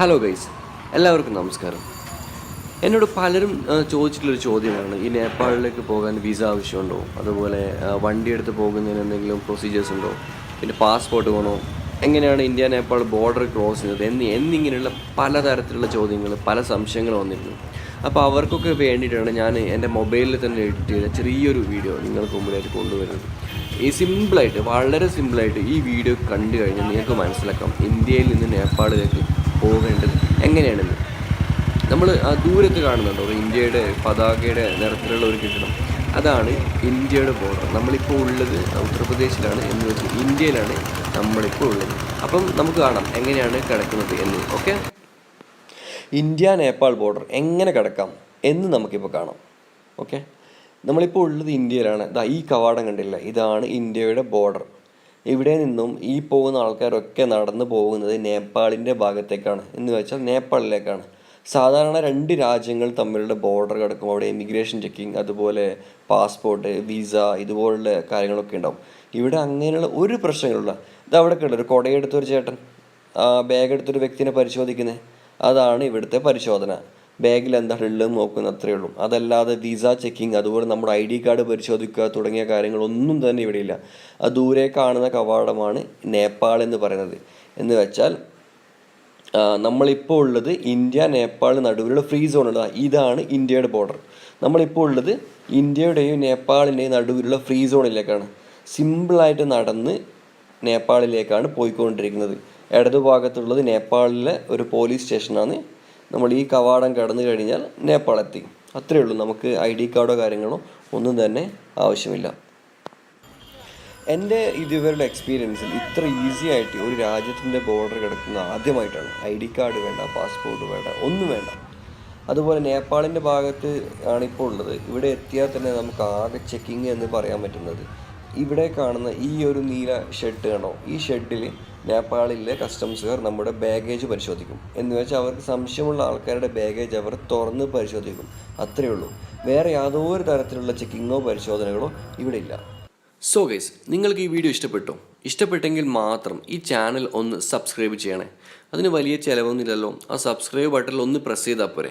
Hello guys എല്ലാവർക്കും നമസ്കാരം. എന്നോട് പലരും ചോദിച്ചിട്ടുള്ളൊരു ചോദ്യമാണ്. ഈ നേപ്പാളിലേക്ക് പോകാൻ വിസ ആവശ്യമുണ്ടോ? അതുപോലെ വണ്ടി എടുത്ത് പോകുന്നതിന് എന്തെങ്കിലും പ്രൊസീജിയേഴ്സ് ഉണ്ടോ? പിന്നെ പാസ്പോർട്ട് വേണോ? എങ്ങനെയാണ് ഇന്ത്യ നേപ്പാൾ ബോർഡർ ക്രോസ് ചെയ്യുന്നത്? എന്നി എന്നിങ്ങനെയുള്ള പലതരത്തിലുള്ള ചോദ്യങ്ങൾ പല സംശയങ്ങൾ വന്നിരുന്നു. അപ്പോൾ അവർക്കൊക്കെ വേണ്ടിയിട്ടാണ് ഞാൻ എന്റെ മൊബൈലിൽ തന്നെ എഡിറ്റ് ചെയ്ത ചെറിയൊരു വീഡിയോ നിങ്ങൾക്ക് മുമ്പിലായിട്ട് കൊണ്ടുവരുന്നത്. ഈ സിമ്പിളായിട്ട് വളരെ സിമ്പിളായിട്ട് ഈ വീഡിയോ കണ്ടു കഴിഞ്ഞാൽ നിങ്ങൾക്ക് മനസ്സിലാക്കാം. ഇന്ത്യയിൽ നിന്ന് നേപ്പാളിലേക്ക് പോകേണ്ടത് എങ്ങനെയാണെന്ന്. നമ്മൾ ആ ദൂരത്ത് കാണുന്നുണ്ടോ? ഇന്ത്യയുടെ പതാകയുടെ നിറത്തിലുള്ള ഒരു കെട്ടിടം. അതാണ് ഇന്ത്യയുടെ ബോർഡർ നമ്മളിപ്പോൾ ഉള്ളത് ഉത്തർപ്രദേശിലാണ് എന്ന് വെച്ചാൽ ഇന്ത്യയിലാണ് നമ്മളിപ്പോൾ ഉള്ളത്. അപ്പം നമുക്ക് കാണാം എങ്ങനെയാണ് കിടക്കുന്നത് എന്ന്. ഓക്കെ? ഇന്ത്യ നേപ്പാൾ ബോർഡർ എങ്ങനെ കിടക്കാം എന്ന് നമുക്കിപ്പോൾ കാണാം. ഓക്കെ? നമ്മളിപ്പോൾ ഉള്ളത് ഇന്ത്യയിലാണ്. ഈ കവാടം കണ്ടില്ല? ഇതാണ് ഇന്ത്യയുടെ ബോർഡർ ഇവിടെ നിന്നും ഈ പോകുന്ന ആൾക്കാരൊക്കെ നടന്നു പോകുന്നത് നേപ്പാളിന്റെ ഭാഗത്തേക്കാണ്. എന്ന് വെച്ചാൽ നേപ്പാളിലേക്കാണ്. സാധാരണ രണ്ട് രാജ്യങ്ങൾ തമ്മിലുള്ള ബോർഡർ കിടക്കും. അവിടെ ഇമിഗ്രേഷൻ ചെക്കിങ് അതുപോലെ പാസ്പോർട്ട് വിസ ഇതുപോലുള്ള കാര്യങ്ങളൊക്കെ ഉണ്ടാവും. ഇവിടെ അങ്ങനെയുള്ള ഒരു പ്രശ്നങ്ങളുള്ള ഇത് അവിടെ കണ്ടു ഒരു കുടയെടുത്തൊരു ചേട്ടൻ ബാഗ് എടുത്തൊരു വ്യക്തിനെ പരിശോധിക്കുന്നത് അതാണ് ഇവിടുത്തെ പരിശോധന. ബാഗിൽ എന്താണ് ഉള്ളത് നോക്കുന്നത് അത്രയേ ഉള്ളൂ. അതല്ലാതെ വിസ ചെക്കിങ് അതുപോലെ നമ്മുടെ ഐ ഡി കാർഡ് പരിശോധിക്കുക തുടങ്ങിയ കാര്യങ്ങളൊന്നും തന്നെ ഇവിടെയില്ല ആ ദൂരെ കാണുന്ന കവാടമാണ് നേപ്പാൾ എന്ന് പറയുന്നത്. എന്ന് വെച്ചാൽ നമ്മളിപ്പോൾ ഉള്ളത് ഇന്ത്യ നേപ്പാൾ നടുവിലുള്ള ഫ്രീ സോണുള്ള ഇതാണ് ഇന്ത്യയുടെ ബോർഡർ നമ്മളിപ്പോൾ ഉള്ളത് ഇന്ത്യയുടെയും നേപ്പാളിന്റെയും നടുവിലുള്ള ഫ്രീ സോണിലേക്കാണ്. സിമ്പിളായിട്ട് നടന്ന് നേപ്പാളിലേക്കാണ് പോയിക്കൊണ്ടിരിക്കുന്നത്. ഇടതുഭാഗത്തുള്ളത് നേപ്പാളിലെ ഒരു പോലീസ് സ്റ്റേഷനാണ് നമ്മൾ ഈ കവാടം കടന്നു കഴിഞ്ഞാൽ നേപ്പാൾ എത്തി അത്രയേ ഉള്ളൂ. നമുക്ക് ഐ ഡി കാർഡോ കാര്യങ്ങളോ ഒന്നും തന്നെ ആവശ്യമില്ല. എന്റെ ഇതുവരെയുള്ള എക്സ്പീരിയൻസിൽ ഇത്ര ഈസി ആയിട്ട് ഒരു രാജ്യത്തിന്റെ ബോർഡർ കിടക്കുന്ന ആദ്യമായിട്ടാണ്. ഐ ഡി കാർഡ് വേണ്ട പാസ്പോർട്ട് വേണ്ട ഒന്നും വേണ്ട. അതുപോലെ നേപ്പാളിന്റെ ഭാഗത്ത് ആണിപ്പോൾ ഉള്ളത്. ഇവിടെ എത്തിയാൽ തന്നെ നമുക്ക് ആകെ ചെക്കിങ് എന്ന് പറയാൻ പറ്റുന്നത്. ഇവിടെ കാണുന്ന ഈ ഒരു നീല ഷെഡ് ആണോ ഈ ഷെഡിൽ നേപ്പാളിലെ കസ്റ്റംസുകാർ നമ്മുടെ ബാഗേജ് പരിശോധിക്കും. എന്ന് വെച്ചാൽ അവർക്ക് സംശയമുള്ള ആൾക്കാരുടെ ബാഗേജ് അവർ തുറന്ന് പരിശോധിക്കും. അത്രയേ ഉള്ളൂ. വേറെ യാതൊരു തരത്തിലുള്ള ചെക്കിങ്ങോ പരിശോധനകളോ ഇവിടെ ഇല്ല. സോ ഗൈസ് നിങ്ങൾക്ക് ഈ വീഡിയോ ഇഷ്ടപ്പെട്ടു? ഇഷ്ടപ്പെട്ടെങ്കിൽ മാത്രം ഈ ചാനൽ ഒന്ന് സബ്സ്ക്രൈബ് ചെയ്യണേ. അതിന് വലിയ ചിലവൊന്നുമില്ലല്ലോ. ആ സബ്സ്ക്രൈബ് ബട്ടണിൽ ഒന്ന് പ്രസ് ചെയ്താൽ പോരെ.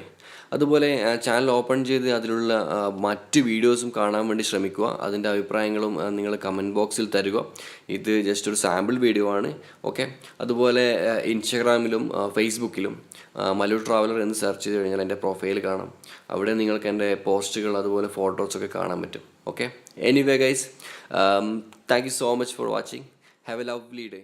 അതുപോലെ ചാനൽ ഓപ്പൺ ചെയ്ത് അതിലുള്ള മറ്റ് വീഡിയോസും കാണാൻ വേണ്ടി ശ്രമിക്കുക. അതിന്റെ അഭിപ്രായങ്ങളും നിങ്ങൾ കമന്റ് ബോക്സിൽ തരിക. ഇത് ജസ്റ്റ് ഒരു സാമ്പിൾ വീഡിയോ ആണ്. ഓക്കെ അതുപോലെ ഇൻസ്റ്റഗ്രാമിലും ഫേസ്ബുക്കിലും മലു ട്രാവലർ എന്ന് സെർച്ച് ചെയ്ത് കഴിഞ്ഞാൽ എന്റെ പ്രൊഫൈൽ കാണാം. അവിടെ നിങ്ങൾക്ക് എന്റെ പോസ്റ്റുകൾ അതുപോലെ ഫോട്ടോസൊക്കെ കാണാൻ പറ്റും. Okay? Anyway guys um, thank you so much for watching. Have a lovely day